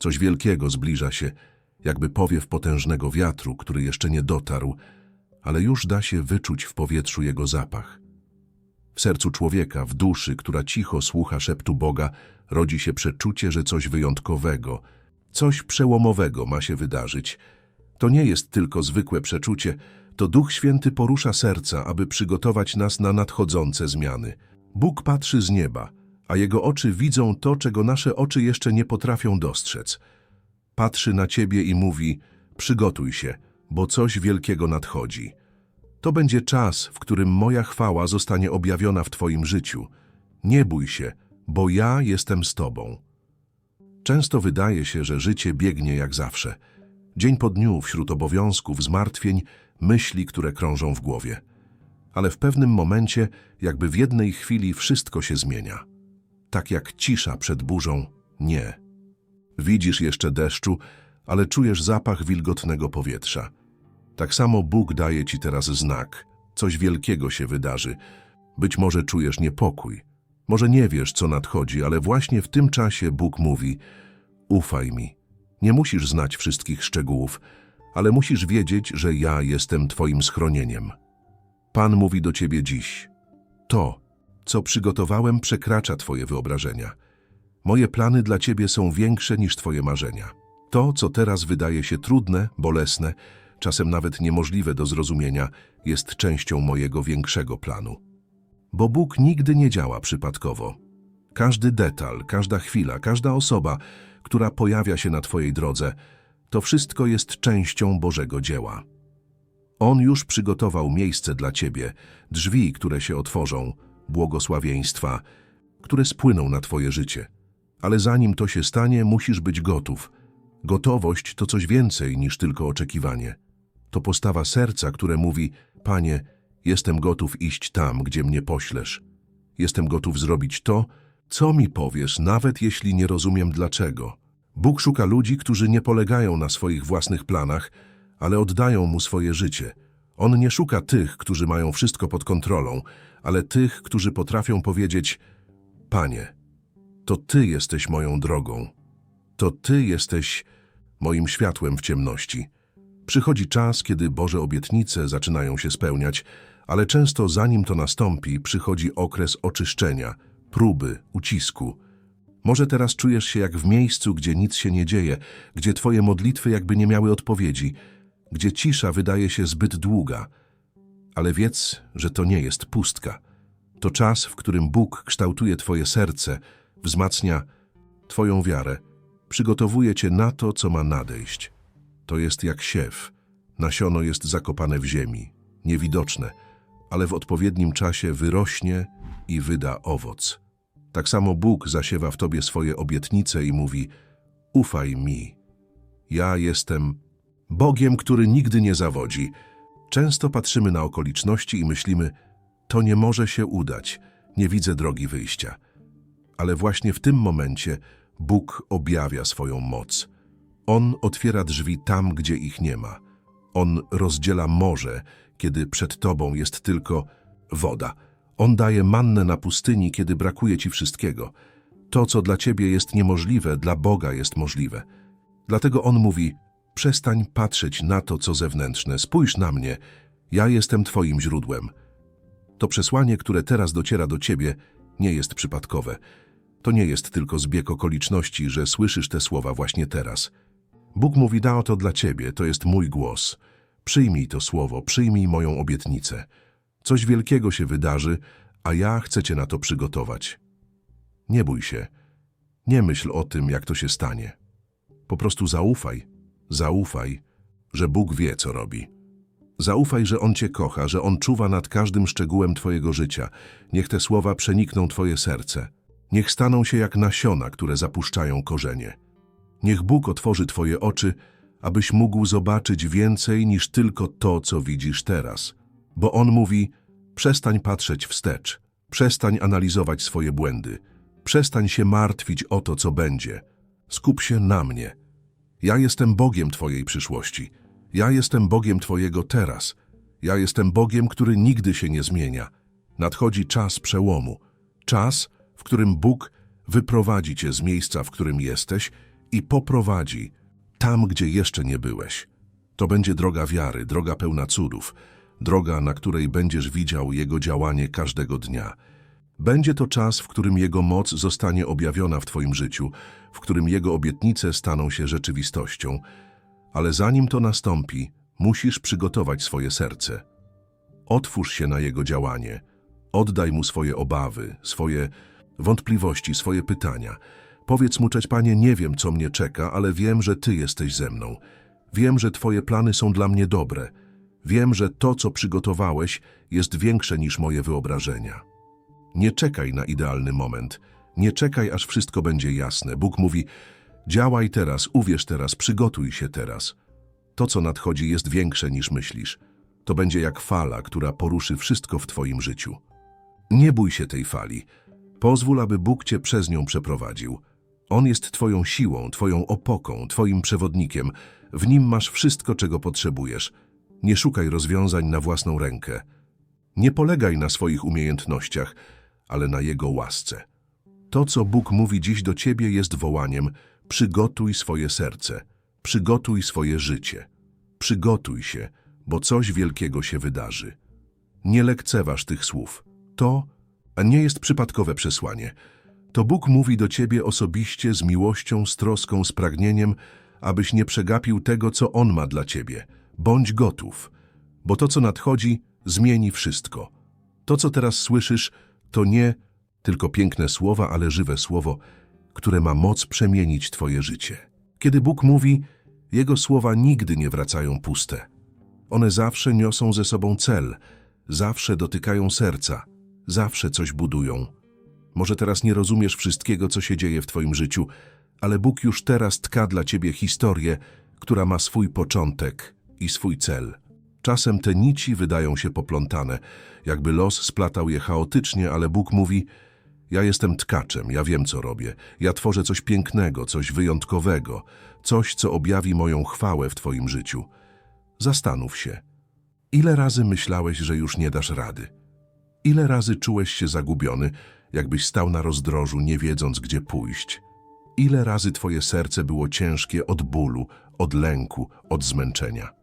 Coś wielkiego zbliża się, jakby powiew potężnego wiatru, który jeszcze nie dotarł, ale już da się wyczuć w powietrzu jego zapach. W sercu człowieka, w duszy, która cicho słucha szeptu Boga, rodzi się przeczucie, że coś wyjątkowego, coś przełomowego ma się wydarzyć. To nie jest tylko zwykłe przeczucie, to Duch Święty porusza serca, aby przygotować nas na nadchodzące zmiany. Bóg patrzy z nieba, a Jego oczy widzą to, czego nasze oczy jeszcze nie potrafią dostrzec. Patrzy na Ciebie i mówi, przygotuj się, bo coś wielkiego nadchodzi. To będzie czas, w którym moja chwała zostanie objawiona w Twoim życiu. Nie bój się, bo ja jestem z Tobą. Często wydaje się, że życie biegnie jak zawsze. Dzień po dniu wśród obowiązków, zmartwień, myśli, które krążą w głowie. Ale w pewnym momencie, jakby w jednej chwili wszystko się zmienia. Tak jak cisza przed burzą, nie. Widzisz jeszcze deszczu, ale czujesz zapach wilgotnego powietrza. Tak samo Bóg daje ci teraz znak. Coś wielkiego się wydarzy. Być może czujesz niepokój. Może nie wiesz, co nadchodzi, ale właśnie w tym czasie Bóg mówi: Ufaj mi. Nie musisz znać wszystkich szczegółów, ale musisz wiedzieć, że ja jestem Twoim schronieniem. Pan mówi do Ciebie dziś: To, co przygotowałem, przekracza Twoje wyobrażenia. Moje plany dla Ciebie są większe niż Twoje marzenia. To, co teraz wydaje się trudne, bolesne, czasem nawet niemożliwe do zrozumienia, jest częścią mojego większego planu. Bo Bóg nigdy nie działa przypadkowo. Każdy detal, każda chwila, każda osoba, która pojawia się na Twojej drodze, to wszystko jest częścią Bożego dzieła. On już przygotował miejsce dla Ciebie, drzwi, które się otworzą, błogosławieństwa, które spłyną na Twoje życie. Ale zanim to się stanie, musisz być gotów. Gotowość to coś więcej niż tylko oczekiwanie. To postawa serca, które mówi: Panie, jestem gotów iść tam, gdzie mnie poślesz. Jestem gotów zrobić to, co mi powiesz, nawet jeśli nie rozumiem dlaczego. Bóg szuka ludzi, którzy nie polegają na swoich własnych planach, ale oddają mu swoje życie. On nie szuka tych, którzy mają wszystko pod kontrolą, ale tych, którzy potrafią powiedzieć: Panie, to Ty jesteś moją drogą. To Ty jesteś moim światłem w ciemności. Przychodzi czas, kiedy Boże obietnice zaczynają się spełniać, ale często zanim to nastąpi, przychodzi okres oczyszczenia, próby, ucisku. Może teraz czujesz się jak w miejscu, gdzie nic się nie dzieje, gdzie Twoje modlitwy jakby nie miały odpowiedzi, gdzie cisza wydaje się zbyt długa. Ale wiedz, że to nie jest pustka. To czas, w którym Bóg kształtuje Twoje serce, wzmacnia Twoją wiarę, przygotowuje Cię na to, co ma nadejść. To jest jak siew. Nasiono jest zakopane w ziemi, niewidoczne, ale w odpowiednim czasie wyrośnie i wyda owoc. Tak samo Bóg zasiewa w Tobie swoje obietnice i mówi: Ufaj mi. Ja jestem Bogiem, który nigdy nie zawodzi. Często patrzymy na okoliczności i myślimy: To nie może się udać, nie widzę drogi wyjścia. Ale właśnie w tym momencie Bóg objawia swoją moc. On otwiera drzwi tam, gdzie ich nie ma. On rozdziela morze, kiedy przed Tobą jest tylko woda. On daje mannę na pustyni, kiedy brakuje Ci wszystkiego. To, co dla Ciebie jest niemożliwe, dla Boga jest możliwe. Dlatego On mówi, przestań patrzeć na to, co zewnętrzne, spójrz na mnie, ja jestem Twoim źródłem. To przesłanie, które teraz dociera do Ciebie, nie jest przypadkowe. To nie jest tylko zbieg okoliczności, że słyszysz te słowa właśnie teraz. Bóg mówi, da to dla Ciebie, to jest mój głos. Przyjmij to słowo, przyjmij moją obietnicę. Coś wielkiego się wydarzy, a ja chcę Cię na to przygotować. Nie bój się. Nie myśl o tym, jak to się stanie. Po prostu zaufaj, zaufaj, że Bóg wie, co robi. Zaufaj, że On Cię kocha, że On czuwa nad każdym szczegółem Twojego życia. Niech te słowa przenikną Twoje serce. Niech staną się jak nasiona, które zapuszczają korzenie. Niech Bóg otworzy Twoje oczy, abyś mógł zobaczyć więcej niż tylko to, co widzisz teraz. Bo On mówi, przestań patrzeć wstecz, przestań analizować swoje błędy, przestań się martwić o to, co będzie. Skup się na mnie. Ja jestem Bogiem Twojej przyszłości. Ja jestem Bogiem Twojego teraz. Ja jestem Bogiem, który nigdy się nie zmienia. Nadchodzi czas przełomu. Czas, w którym Bóg wyprowadzi Cię z miejsca, w którym jesteś i poprowadzi tam, gdzie jeszcze nie byłeś. To będzie droga wiary, droga pełna cudów, droga, na której będziesz widział Jego działanie każdego dnia. Będzie to czas, w którym Jego moc zostanie objawiona w Twoim życiu, w którym Jego obietnice staną się rzeczywistością. Ale zanim to nastąpi, musisz przygotować swoje serce. Otwórz się na Jego działanie. Oddaj Mu swoje obawy, swoje wątpliwości, swoje pytania. Powiedz Mu, cześć Panie, nie wiem, co mnie czeka, ale wiem, że Ty jesteś ze mną. Wiem, że Twoje plany są dla mnie dobre. Wiem, że to, co przygotowałeś, jest większe niż moje wyobrażenia. Nie czekaj na idealny moment. Nie czekaj, aż wszystko będzie jasne. Bóg mówi, działaj teraz, uwierz teraz, przygotuj się teraz. To, co nadchodzi, jest większe niż myślisz. To będzie jak fala, która poruszy wszystko w Twoim życiu. Nie bój się tej fali. Pozwól, aby Bóg Cię przez nią przeprowadził. On jest Twoją siłą, Twoją opoką, Twoim przewodnikiem. W nim masz wszystko, czego potrzebujesz. Nie szukaj rozwiązań na własną rękę. Nie polegaj na swoich umiejętnościach, ale na Jego łasce. To, co Bóg mówi dziś do Ciebie, jest wołaniem: przygotuj swoje serce, przygotuj swoje życie. Przygotuj się, bo coś wielkiego się wydarzy. Nie lekceważ tych słów. To a nie jest przypadkowe przesłanie. To Bóg mówi do Ciebie osobiście z miłością, z troską, z pragnieniem, abyś nie przegapił tego, co On ma dla Ciebie. Bądź gotów, bo to, co nadchodzi, zmieni wszystko. To, co teraz słyszysz, to nie tylko piękne słowa, ale żywe słowo, które ma moc przemienić Twoje życie. Kiedy Bóg mówi, Jego słowa nigdy nie wracają puste. One zawsze niosą ze sobą cel, zawsze dotykają serca, zawsze coś budują. Może teraz nie rozumiesz wszystkiego, co się dzieje w Twoim życiu, ale Bóg już teraz tka dla Ciebie historię, która ma swój początek i swój cel. Czasem te nici wydają się poplątane, jakby los splatał je chaotycznie, ale Bóg mówi: Ja jestem tkaczem, ja wiem, co robię. Ja tworzę coś pięknego, coś wyjątkowego, coś, co objawi moją chwałę w Twoim życiu. Zastanów się. Ile razy myślałeś, że już nie dasz rady? Ile razy czułeś się zagubiony, jakbyś stał na rozdrożu, nie wiedząc, gdzie pójść? Ile razy twoje serce było ciężkie od bólu, od lęku, od zmęczenia?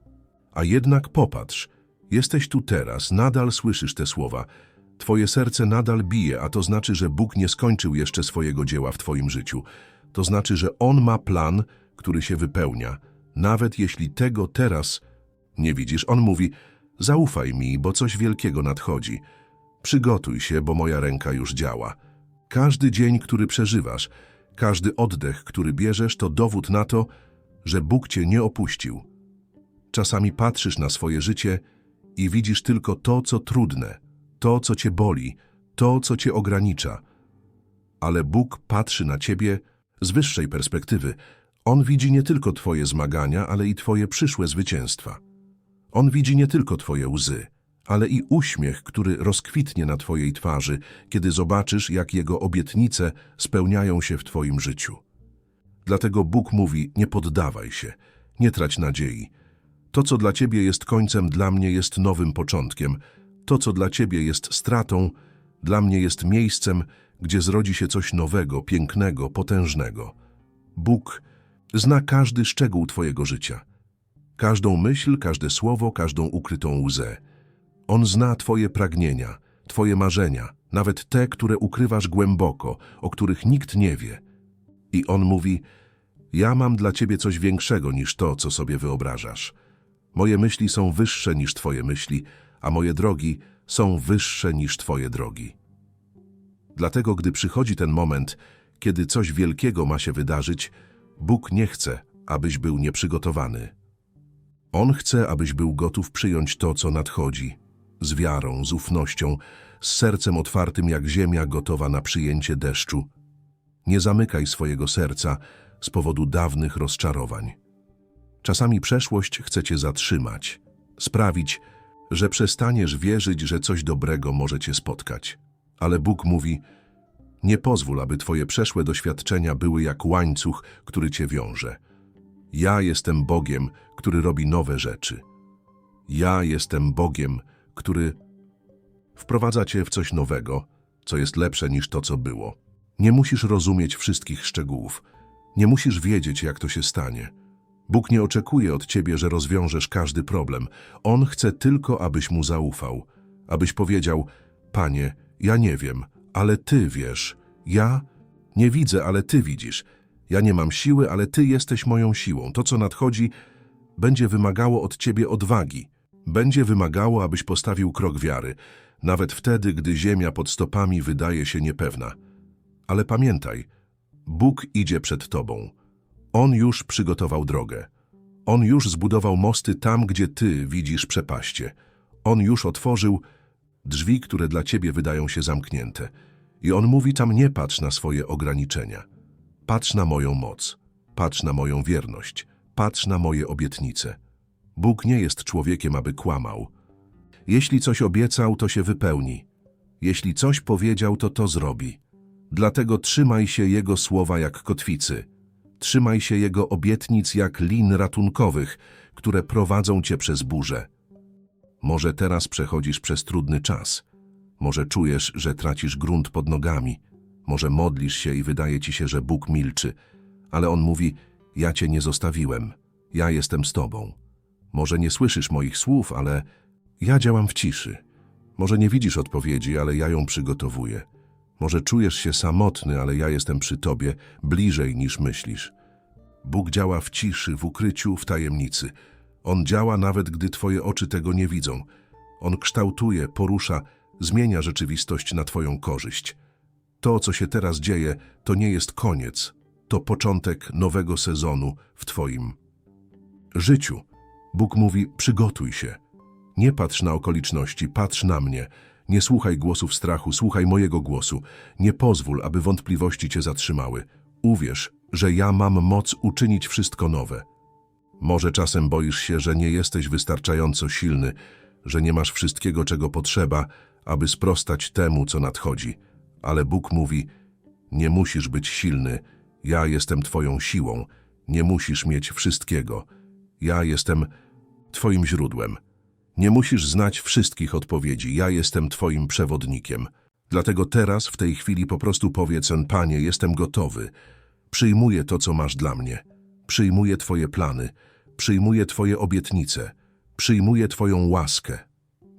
A jednak popatrz, jesteś tu teraz, nadal słyszysz te słowa. Twoje serce nadal bije, a to znaczy, że Bóg nie skończył jeszcze swojego dzieła w twoim życiu. To znaczy, że On ma plan, który się wypełnia, nawet jeśli tego teraz nie widzisz. On mówi, zaufaj mi, bo coś wielkiego nadchodzi. Przygotuj się, bo moja ręka już działa. Każdy dzień, który przeżywasz, każdy oddech, który bierzesz, to dowód na to, że Bóg cię nie opuścił. Czasami patrzysz na swoje życie i widzisz tylko to, co trudne, to, co cię boli, to, co cię ogranicza. Ale Bóg patrzy na ciebie z wyższej perspektywy. On widzi nie tylko twoje zmagania, ale i twoje przyszłe zwycięstwa. On widzi nie tylko twoje łzy, ale i uśmiech, który rozkwitnie na twojej twarzy, kiedy zobaczysz, jak Jego obietnice spełniają się w twoim życiu. Dlatego Bóg mówi, nie poddawaj się, nie trać nadziei. To, co dla ciebie jest końcem, dla mnie jest nowym początkiem. To, co dla ciebie jest stratą, dla mnie jest miejscem, gdzie zrodzi się coś nowego, pięknego, potężnego. Bóg zna każdy szczegół twojego życia. Każdą myśl, każde słowo, każdą ukrytą łzę. On zna Twoje pragnienia, Twoje marzenia, nawet te, które ukrywasz głęboko, o których nikt nie wie. I On mówi, ja mam dla Ciebie coś większego niż to, co sobie wyobrażasz. Moje myśli są wyższe niż Twoje myśli, a moje drogi są wyższe niż Twoje drogi. Dlatego, gdy przychodzi ten moment, kiedy coś wielkiego ma się wydarzyć, Bóg nie chce, abyś był nieprzygotowany. On chce, abyś był gotów przyjąć to, co nadchodzi, z wiarą, z ufnością, z sercem otwartym jak ziemia gotowa na przyjęcie deszczu. Nie zamykaj swojego serca z powodu dawnych rozczarowań. Czasami przeszłość chce cię zatrzymać, sprawić, że przestaniesz wierzyć, że coś dobrego może cię spotkać. Ale Bóg mówi, nie pozwól, aby twoje przeszłe doświadczenia były jak łańcuch, który cię wiąże. Ja jestem Bogiem, który robi nowe rzeczy. Ja jestem Bogiem, który wprowadza cię w coś nowego, co jest lepsze niż to, co było. Nie musisz rozumieć wszystkich szczegółów. Nie musisz wiedzieć, jak to się stanie. Bóg nie oczekuje od ciebie, że rozwiążesz każdy problem. On chce tylko, abyś mu zaufał. Abyś powiedział, Panie, ja nie wiem, ale Ty wiesz. Ja nie widzę, ale Ty widzisz. Ja nie mam siły, ale Ty jesteś moją siłą. To, co nadchodzi, będzie wymagało od Ciebie odwagi. Będzie wymagało, abyś postawił krok wiary, nawet wtedy, gdy ziemia pod stopami wydaje się niepewna. Ale pamiętaj, Bóg idzie przed Tobą. On już przygotował drogę. On już zbudował mosty tam, gdzie Ty widzisz przepaście. On już otworzył drzwi, które dla Ciebie wydają się zamknięte. I On mówi tam nie patrz na swoje ograniczenia. Patrz na moją moc, patrz na moją wierność, patrz na moje obietnice. Bóg nie jest człowiekiem, aby kłamał. Jeśli coś obiecał, to się wypełni. Jeśli coś powiedział, to to zrobi. Dlatego trzymaj się Jego słowa jak kotwicy. Trzymaj się Jego obietnic jak lin ratunkowych, które prowadzą Cię przez burzę. Może teraz przechodzisz przez trudny czas. Może czujesz, że tracisz grunt pod nogami. Może modlisz się i wydaje ci się, że Bóg milczy. Ale On mówi, ja Cię nie zostawiłem. Ja jestem z Tobą. Może nie słyszysz moich słów, ale ja działam w ciszy. Może nie widzisz odpowiedzi, ale ja ją przygotowuję. Może czujesz się samotny, ale ja jestem przy Tobie, bliżej niż myślisz. Bóg działa w ciszy, w ukryciu, w tajemnicy. On działa nawet, gdy Twoje oczy tego nie widzą. On kształtuje, porusza, zmienia rzeczywistość na Twoją korzyść. To, co się teraz dzieje, to nie jest koniec. To początek nowego sezonu w Twoim życiu. Bóg mówi, przygotuj się. Nie patrz na okoliczności, patrz na mnie. Nie słuchaj głosów strachu, słuchaj mojego głosu. Nie pozwól, aby wątpliwości cię zatrzymały. Uwierz, że ja mam moc uczynić wszystko nowe. Może czasem boisz się, że nie jesteś wystarczająco silny, że nie masz wszystkiego, czego potrzeba, aby sprostać temu, co nadchodzi. Ale Bóg mówi, nie musisz być silny, ja jestem Twoją siłą, nie musisz mieć wszystkiego. Ja jestem Twoim źródłem. Nie musisz znać wszystkich odpowiedzi, ja jestem Twoim przewodnikiem. Dlatego teraz, w tej chwili po prostu powiedz, Panie, jestem gotowy. Przyjmuję to, co masz dla mnie. Przyjmuję Twoje plany. Przyjmuję Twoje obietnice. Przyjmuję Twoją łaskę.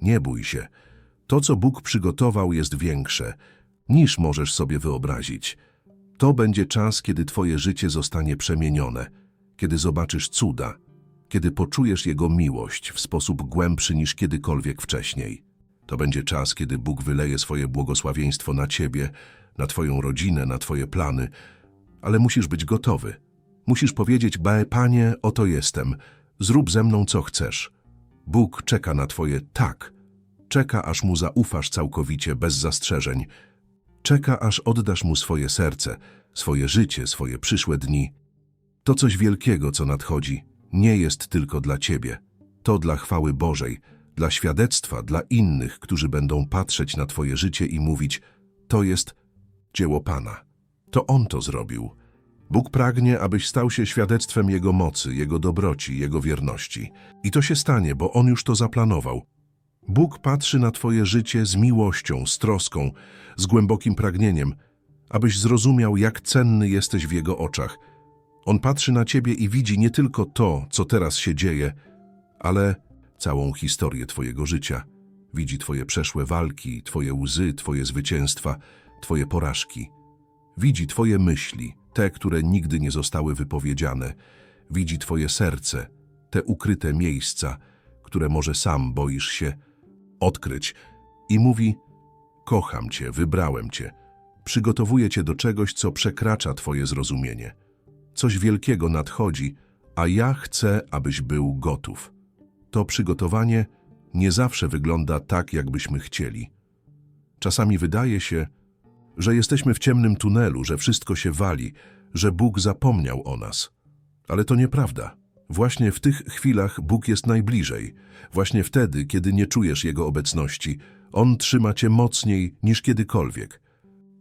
Nie bój się. To, co Bóg przygotował, jest większe, niż możesz sobie wyobrazić. To będzie czas, kiedy Twoje życie zostanie przemienione, kiedy zobaczysz cuda, kiedy poczujesz Jego miłość w sposób głębszy niż kiedykolwiek wcześniej. To będzie czas, kiedy Bóg wyleje swoje błogosławieństwo na Ciebie, na Twoją rodzinę, na Twoje plany, ale musisz być gotowy. Musisz powiedzieć, Bae, Panie, oto jestem, zrób ze mną co chcesz. Bóg czeka na Twoje tak. Czeka, aż Mu zaufasz całkowicie, bez zastrzeżeń. Czeka, aż oddasz Mu swoje serce, swoje życie, swoje przyszłe dni. To coś wielkiego, co nadchodzi, nie jest tylko dla Ciebie. To dla chwały Bożej, dla świadectwa, dla innych, którzy będą patrzeć na Twoje życie i mówić, to jest dzieło Pana. To On to zrobił. Bóg pragnie, abyś stał się świadectwem Jego mocy, Jego dobroci, Jego wierności. I to się stanie, bo On już to zaplanował. Bóg patrzy na Twoje życie z miłością, z troską, z głębokim pragnieniem, abyś zrozumiał, jak cenny jesteś w Jego oczach. On patrzy na Ciebie i widzi nie tylko to, co teraz się dzieje, ale całą historię Twojego życia. Widzi Twoje przeszłe walki, Twoje łzy, Twoje zwycięstwa, Twoje porażki. Widzi Twoje myśli, te, które nigdy nie zostały wypowiedziane. Widzi Twoje serce, te ukryte miejsca, które może sam boisz się odkryć. I mówi, kocham Cię, wybrałem Cię, przygotowuję Cię do czegoś, co przekracza Twoje zrozumienie. Coś wielkiego nadchodzi, a ja chcę, abyś był gotów. To przygotowanie nie zawsze wygląda tak, jakbyśmy chcieli. Czasami wydaje się, że jesteśmy w ciemnym tunelu, że wszystko się wali, że Bóg zapomniał o nas. Ale to nieprawda. Właśnie w tych chwilach Bóg jest najbliżej. Właśnie wtedy, kiedy nie czujesz Jego obecności, On trzyma cię mocniej niż kiedykolwiek.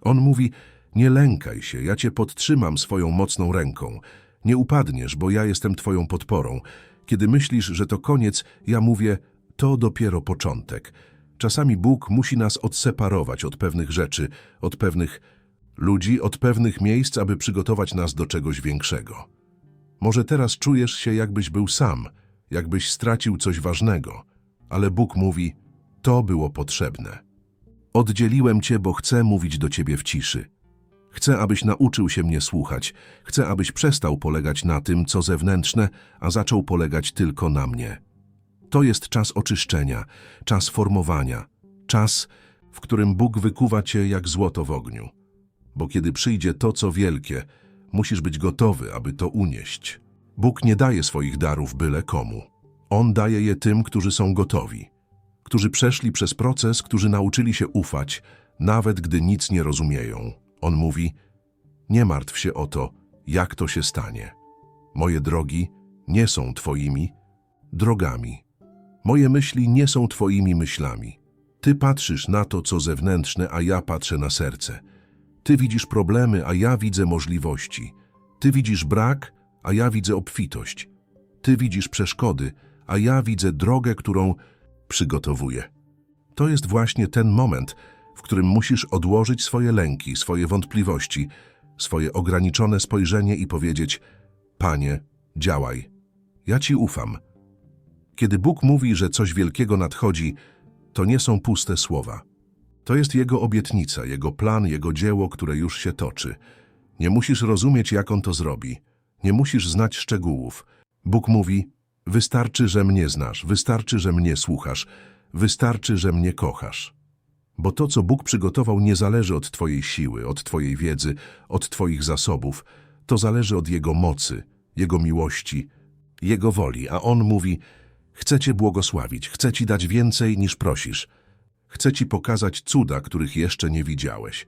On mówi, nie lękaj się, ja cię podtrzymam swoją mocną ręką. Nie upadniesz, bo ja jestem twoją podporą. Kiedy myślisz, że to koniec, ja mówię, to dopiero początek. Czasami Bóg musi nas odseparować od pewnych rzeczy, od pewnych ludzi od pewnych miejsc, aby przygotować nas do czegoś większego. Może teraz czujesz się, jakbyś był sam, jakbyś stracił coś ważnego, ale Bóg mówi, to było potrzebne. Oddzieliłem cię, bo chcę mówić do ciebie w ciszy. Chcę, abyś nauczył się mnie słuchać. Chcę, abyś przestał polegać na tym, co zewnętrzne, a zaczął polegać tylko na mnie. To jest czas oczyszczenia, czas formowania, czas, w którym Bóg wykuwa cię jak złoto w ogniu. Bo kiedy przyjdzie to, co wielkie, musisz być gotowy, aby to unieść. Bóg nie daje swoich darów byle komu. On daje je tym, którzy są gotowi, którzy przeszli przez proces, którzy nauczyli się ufać, nawet gdy nic nie rozumieją. On mówi, nie martw się o to, jak to się stanie. Moje drogi nie są Twoimi drogami. Moje myśli nie są Twoimi myślami. Ty patrzysz na to, co zewnętrzne, a ja patrzę na serce. Ty widzisz problemy, a ja widzę możliwości. Ty widzisz brak, a ja widzę obfitość. Ty widzisz przeszkody, a ja widzę drogę, którą przygotowuję. To jest właśnie ten moment, w którym musisz odłożyć swoje lęki, swoje wątpliwości, swoje ograniczone spojrzenie i powiedzieć: Panie, działaj. Ja Ci ufam. Kiedy Bóg mówi, że coś wielkiego nadchodzi, to nie są puste słowa. To jest Jego obietnica, Jego plan, Jego dzieło, które już się toczy. Nie musisz rozumieć, jak On to zrobi. Nie musisz znać szczegółów. Bóg mówi, wystarczy, że mnie znasz, wystarczy, że mnie słuchasz, wystarczy, że mnie kochasz. Bo to, co Bóg przygotował, nie zależy od Twojej siły, od Twojej wiedzy, od Twoich zasobów. To zależy od Jego mocy, Jego miłości, Jego woli. A On mówi, chcę Cię błogosławić, chcę Ci dać więcej niż prosisz. Chcę Ci pokazać cuda, których jeszcze nie widziałeś.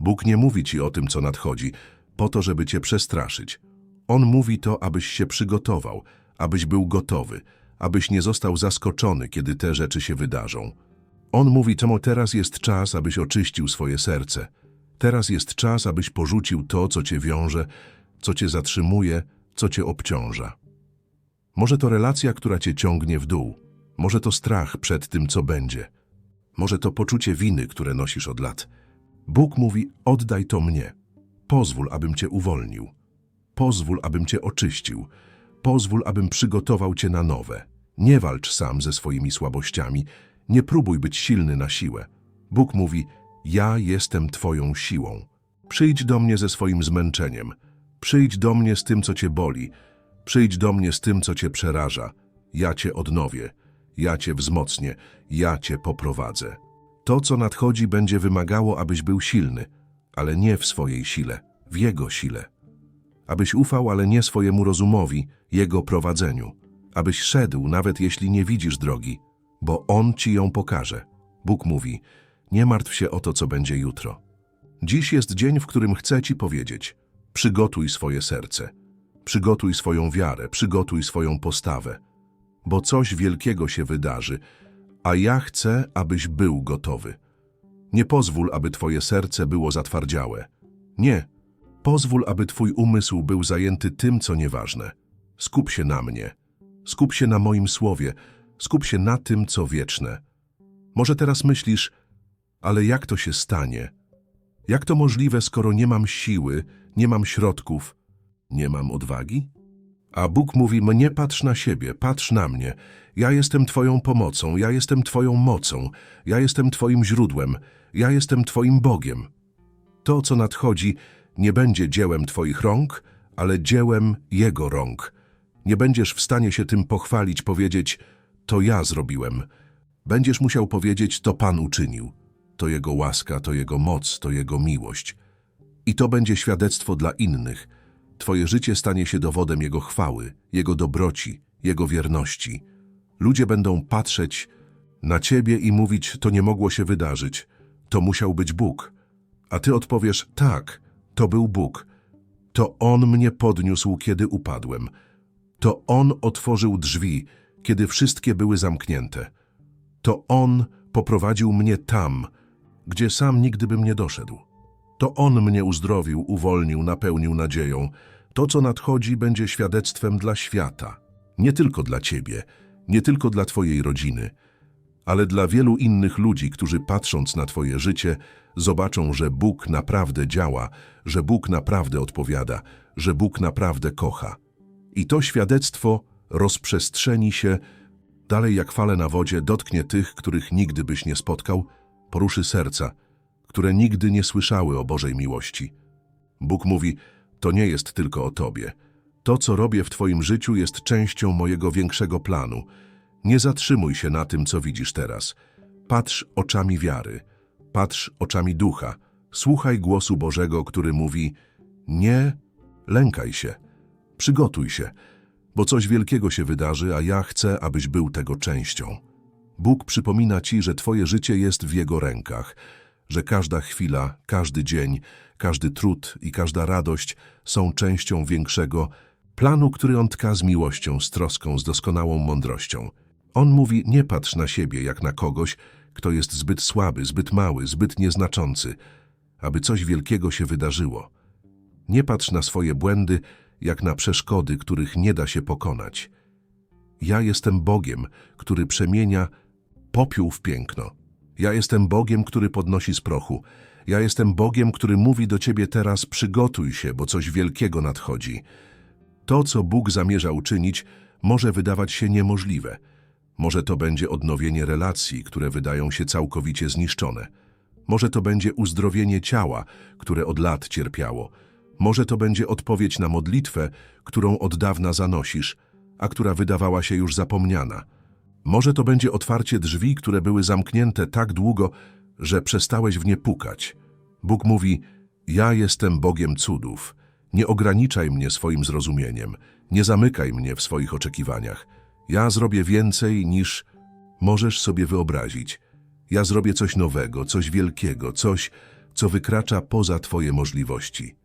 Bóg nie mówi Ci o tym, co nadchodzi, po to, żeby Cię przestraszyć. On mówi to, abyś się przygotował, abyś był gotowy, abyś nie został zaskoczony, kiedy te rzeczy się wydarzą. On mówi, czemu teraz jest czas, abyś oczyścił swoje serce. Teraz jest czas, abyś porzucił to, co cię wiąże, co cię zatrzymuje, co cię obciąża. Może to relacja, która cię ciągnie w dół. Może to strach przed tym, co będzie. Może to poczucie winy, które nosisz od lat. Bóg mówi, oddaj to mnie. Pozwól, abym cię uwolnił. Pozwól, abym cię oczyścił. Pozwól, abym przygotował cię na nowe. Nie walcz sam ze swoimi słabościami. Nie próbuj być silny na siłę. Bóg mówi, ja jestem twoją siłą. Przyjdź do mnie ze swoim zmęczeniem. Przyjdź do mnie z tym, co cię boli. Przyjdź do mnie z tym, co cię przeraża. Ja cię odnowię. Ja cię wzmocnię. Ja cię poprowadzę. To, co nadchodzi, będzie wymagało, abyś był silny, ale nie w swojej sile, w Jego sile. Abyś ufał, ale nie swojemu rozumowi, Jego prowadzeniu. Abyś szedł, nawet jeśli nie widzisz drogi, bo On ci ją pokaże. Bóg mówi, nie martw się o to, co będzie jutro. Dziś jest dzień, w którym chcę ci powiedzieć, przygotuj swoje serce, przygotuj swoją wiarę, przygotuj swoją postawę, bo coś wielkiego się wydarzy, a ja chcę, abyś był gotowy. Nie pozwól, aby twoje serce było zatwardziałe. Nie, pozwól, aby twój umysł był zajęty tym, co nieważne. Skup się na mnie. Skup się na moim słowie. Skup się na tym, co wieczne. Może teraz myślisz, ale jak to się stanie? Jak to możliwe, skoro nie mam siły, nie mam środków, nie mam odwagi? A Bóg mówi, mnie patrz na siebie, patrz na mnie. Ja jestem Twoją pomocą, ja jestem Twoją mocą, ja jestem Twoim źródłem, ja jestem Twoim Bogiem. To, co nadchodzi, nie będzie dziełem Twoich rąk, ale dziełem Jego rąk. Nie będziesz w stanie się tym pochwalić, powiedzieć, to ja zrobiłem. Będziesz musiał powiedzieć, to Pan uczynił. To Jego łaska, to Jego moc, to Jego miłość. I to będzie świadectwo dla innych. Twoje życie stanie się dowodem Jego chwały, Jego dobroci, Jego wierności. Ludzie będą patrzeć na Ciebie i mówić, to nie mogło się wydarzyć, to musiał być Bóg. A Ty odpowiesz, tak, to był Bóg. To On mnie podniósł, kiedy upadłem. To On otworzył drzwi, kiedy wszystkie były zamknięte. To On poprowadził mnie tam, gdzie sam nigdy bym nie doszedł. To On mnie uzdrowił, uwolnił, napełnił nadzieją. To, co nadchodzi, będzie świadectwem dla świata. Nie tylko dla Ciebie, nie tylko dla Twojej rodziny, ale dla wielu innych ludzi, którzy patrząc na Twoje życie, zobaczą, że Bóg naprawdę działa, że Bóg naprawdę odpowiada, że Bóg naprawdę kocha. I to świadectwo rozprzestrzeni się dalej jak fale na wodzie, dotknie tych, których nigdy byś nie spotkał, poruszy serca, które nigdy nie słyszały o Bożej miłości. Bóg mówi, to nie jest tylko o Tobie. To, co robię w Twoim życiu, jest częścią mojego większego planu. Nie zatrzymuj się na tym, co widzisz teraz. Patrz oczami wiary, patrz oczami ducha, słuchaj głosu Bożego, który mówi: Nie lękaj się, przygotuj się, bo coś wielkiego się wydarzy, a ja chcę, abyś był tego częścią. Bóg przypomina ci, że Twoje życie jest w Jego rękach, że każda chwila, każdy dzień, każdy trud i każda radość są częścią większego planu, który On tka z miłością, z troską, z doskonałą mądrością. On mówi, nie patrz na siebie jak na kogoś, kto jest zbyt słaby, zbyt mały, zbyt nieznaczący, aby coś wielkiego się wydarzyło. Nie patrz na swoje błędy jak na przeszkody, których nie da się pokonać. Ja jestem Bogiem, który przemienia popiół w piękno. Ja jestem Bogiem, który podnosi z prochu. Ja jestem Bogiem, który mówi do ciebie teraz: przygotuj się, bo coś wielkiego nadchodzi. To, co Bóg zamierza uczynić, może wydawać się niemożliwe. Może to będzie odnowienie relacji, które wydają się całkowicie zniszczone. Może to będzie uzdrowienie ciała, które od lat cierpiało. Może to będzie odpowiedź na modlitwę, którą od dawna zanosisz, a która wydawała się już zapomniana. Może to będzie otwarcie drzwi, które były zamknięte tak długo, że przestałeś w nie pukać. Bóg mówi: Ja jestem Bogiem cudów. Nie ograniczaj mnie swoim zrozumieniem, nie zamykaj mnie w swoich oczekiwaniach. Ja zrobię więcej niż możesz sobie wyobrazić. Ja zrobię coś nowego, coś wielkiego, coś, co wykracza poza Twoje możliwości.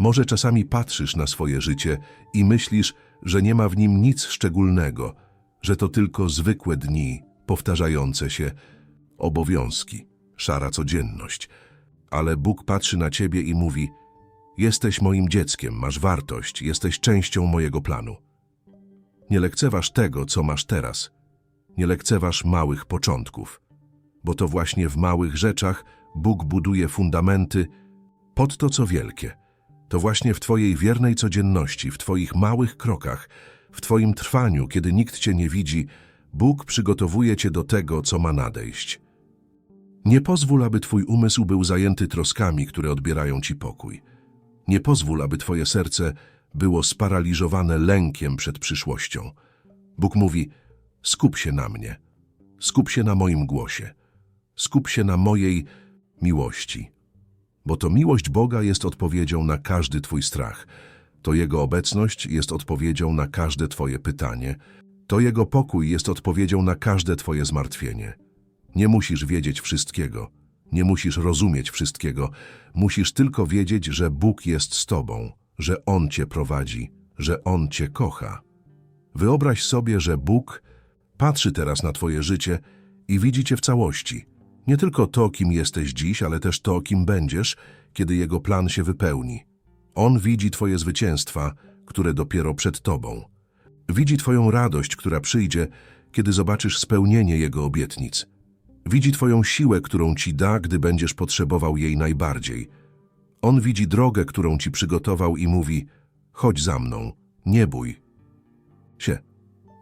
Może czasami patrzysz na swoje życie i myślisz, że nie ma w nim nic szczególnego, że to tylko zwykłe dni, powtarzające się, obowiązki, szara codzienność. Ale Bóg patrzy na ciebie i mówi: Jesteś moim dzieckiem, masz wartość, jesteś częścią mojego planu. Nie lekceważ tego, co masz teraz. Nie lekceważ małych początków, bo to właśnie w małych rzeczach Bóg buduje fundamenty pod to, co wielkie. To właśnie w Twojej wiernej codzienności, w Twoich małych krokach, w Twoim trwaniu, kiedy nikt Cię nie widzi, Bóg przygotowuje Cię do tego, co ma nadejść. Nie pozwól, aby Twój umysł był zajęty troskami, które odbierają Ci pokój. Nie pozwól, aby Twoje serce było sparaliżowane lękiem przed przyszłością. Bóg mówi: skup się na mnie, skup się na moim głosie, skup się na mojej miłości. Bo to miłość Boga jest odpowiedzią na każdy Twój strach. To Jego obecność jest odpowiedzią na każde Twoje pytanie. To Jego pokój jest odpowiedzią na każde Twoje zmartwienie. Nie musisz wiedzieć wszystkiego. Nie musisz rozumieć wszystkiego. Musisz tylko wiedzieć, że Bóg jest z Tobą, że On Cię prowadzi, że On Cię kocha. Wyobraź sobie, że Bóg patrzy teraz na Twoje życie i widzi Cię w całości. Nie tylko to, kim jesteś dziś, ale też to, kim będziesz, kiedy Jego plan się wypełni. On widzi Twoje zwycięstwa, które dopiero przed Tobą. Widzi Twoją radość, która przyjdzie, kiedy zobaczysz spełnienie Jego obietnic. Widzi Twoją siłę, którą Ci da, gdy będziesz potrzebował jej najbardziej. On widzi drogę, którą Ci przygotował i mówi: chodź za mną, nie bój się,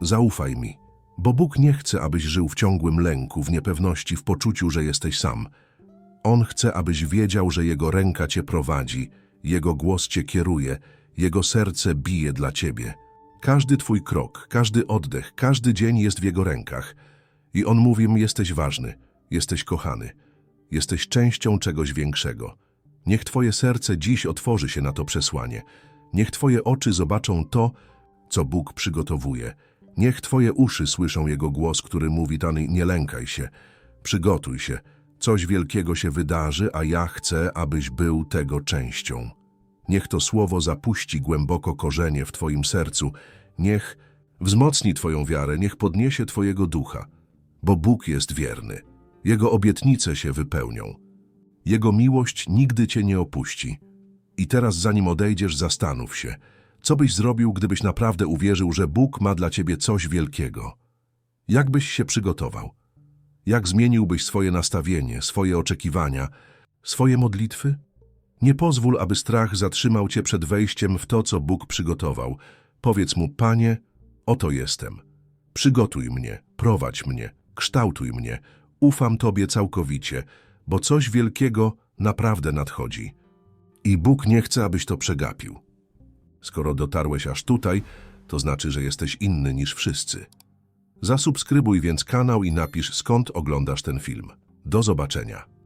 zaufaj mi. Bo Bóg nie chce, abyś żył w ciągłym lęku, w niepewności, w poczuciu, że jesteś sam. On chce, abyś wiedział, że Jego ręka Cię prowadzi, Jego głos Cię kieruje, Jego serce bije dla Ciebie. Każdy Twój krok, każdy oddech, każdy dzień jest w Jego rękach. I On mówi, jesteś ważny, jesteś kochany, jesteś częścią czegoś większego. Niech Twoje serce dziś otworzy się na to przesłanie. Niech Twoje oczy zobaczą to, co Bóg przygotowuje. Niech Twoje uszy słyszą Jego głos, który mówi, Tany, nie lękaj się, przygotuj się, coś wielkiego się wydarzy, a ja chcę, abyś był tego częścią. Niech to słowo zapuści głęboko korzenie w Twoim sercu, niech wzmocni Twoją wiarę, niech podniesie Twojego ducha, bo Bóg jest wierny. Jego obietnice się wypełnią. Jego miłość nigdy Cię nie opuści. I teraz, zanim odejdziesz, zastanów się, co byś zrobił, gdybyś naprawdę uwierzył, że Bóg ma dla Ciebie coś wielkiego? Jak byś się przygotował? Jak zmieniłbyś swoje nastawienie, swoje oczekiwania, swoje modlitwy? Nie pozwól, aby strach zatrzymał cię przed wejściem w to, co Bóg przygotował. Powiedz mu, Panie, oto jestem. Przygotuj mnie, prowadź mnie, kształtuj mnie. Ufam Tobie całkowicie, bo coś wielkiego naprawdę nadchodzi. I Bóg nie chce, abyś to przegapił. Skoro dotarłeś aż tutaj, to znaczy, że jesteś inny niż wszyscy. Zasubskrybuj więc kanał i napisz, skąd oglądasz ten film. Do zobaczenia.